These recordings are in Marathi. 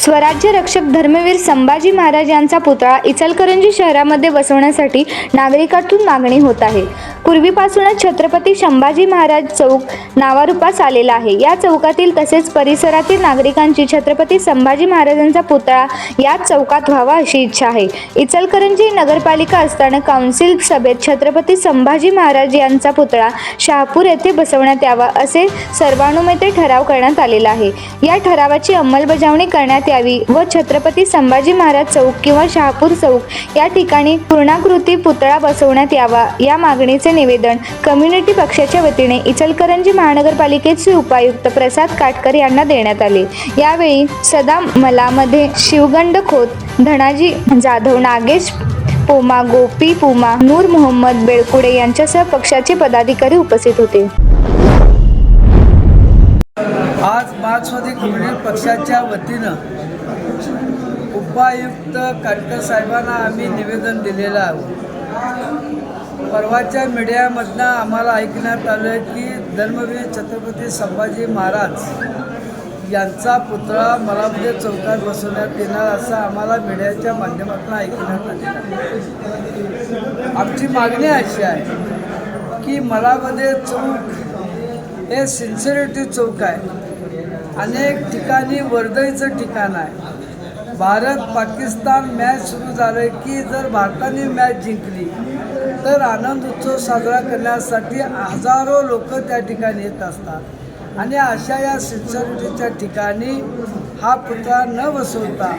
स्वराज्य रक्षक धर्मवीर संभाजी महाराज यांचा पुतळा इचलकरंजी शहरामध्ये बसवण्यासाठी नागरिकातून मागणी होत आहे. पूर्वीपासूनच छत्रपती संभाजी महाराज चौक नावारूपास आलेला आहे. या चौकातील तसेच परिसरातील नागरिकांची छत्रपती संभाजी महाराजांचा पुतळा याच चौकात व्हावा अशी इच्छा आहे. इचलकरंजी नगरपालिका असताना काउन्सिल सभेत छत्रपती संभाजी महाराज यांचा पुतळा शहापूर येथे बसवण्यात यावा असे सर्वानुमते ठराव करण्यात आलेला आहे. या ठरावाची अंमलबजावणी करण्यात यावी व छत्रपती संभाजी महाराज चौक किंवा शहापूर चौक या ठिकाणी पूर्णाकृती पुतळा बसवण्यात यावा. या मागणीचे निवेदन कम्युनिटी पक्षाच्या वतीने इचलकरंजी महानगरपालिकेचे उपायुक्त प्रसाद काटकर यांना देण्यात आले. यावेळी सदा मलामध्ये शिवगंड खोत धनाजी जाधव नागेश पोमा गोपी पुमा नूर मोहम्मद बेळकुडे यांच्यासह पक्षाचे पदाधिकारी उपस्थित होते. आज मार्क्सवादी कम्युनिस्ट पक्षाच्या वतीनं उपायुक्त काटकर साहेबांना आम्ही निवेदन दिलेलं आहोत परवाच्या मीडियामधनं आम्हाला ऐकण्यात आलं की धर्मवीर छत्रपती संभाजी महाराज यांचा पुतळा मलामध्ये चौकात बसवण्यात येणार असं आम्हाला मीडियाच्या माध्यमातून ऐकण्यात आलं. आमची मागणी अशी आहे की मलामध्ये चौक हे सिन्सिरिटी चौक आहे. अनेक ठिकाणी वर्दळीचं ठिकाण आहे. भारत पाकिस्तान मॅच सुरू झालं की जर भारताने मॅच जिंकली तर आनंद उत्सव साजरा करण्यासाठी हजारो लोक त्या ठिकाणी येत असतात. आणि अशा या सिन्सिरिटीच्या ठिकाणी हा पुतळा न बसवता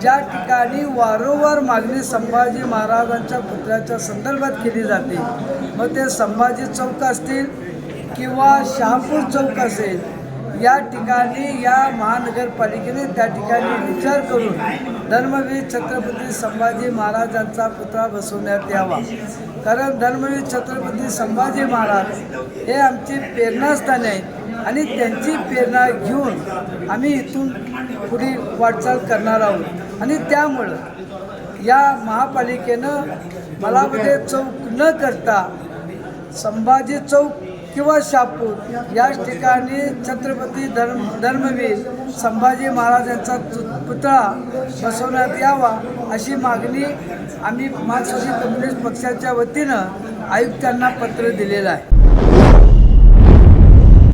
ज्या ठिकाणी वारंवार मागणी संभाजी महाराजांच्या पुतळ्याच्या संदर्भात केली जाते मग ते संभाजी चौक असतील किंवा शहापूर चौक असेल या ठिकाणी या महानगरपालिकेने त्या ठिकाणी विचार करून धर्मवीर छत्रपती संभाजी महाराजांचा पुतळा बसवण्यात यावा. कारण धर्मवीर छत्रपती संभाजी महाराज हे आमची प्रेरणास्थाने आहेत आणि त्यांची प्रेरणा घेऊन आम्ही इथून पुढे वाटचाल करणार आहोत. आणि त्यामुळं या महापालिकेनं मलामध्ये चौक न करता संभाजी चौक किंवा शापूर याच ठिकाणी छत्रपती धर्म धर्मवीर संभाजी महाराजांचा पुतळा बसवण्यात यावा अशी मागणी आम्ही मार्क्सवादी कम्युनिस्ट पक्षाच्या वतीनं आयुक्तांना पत्र दिलेलं आहे.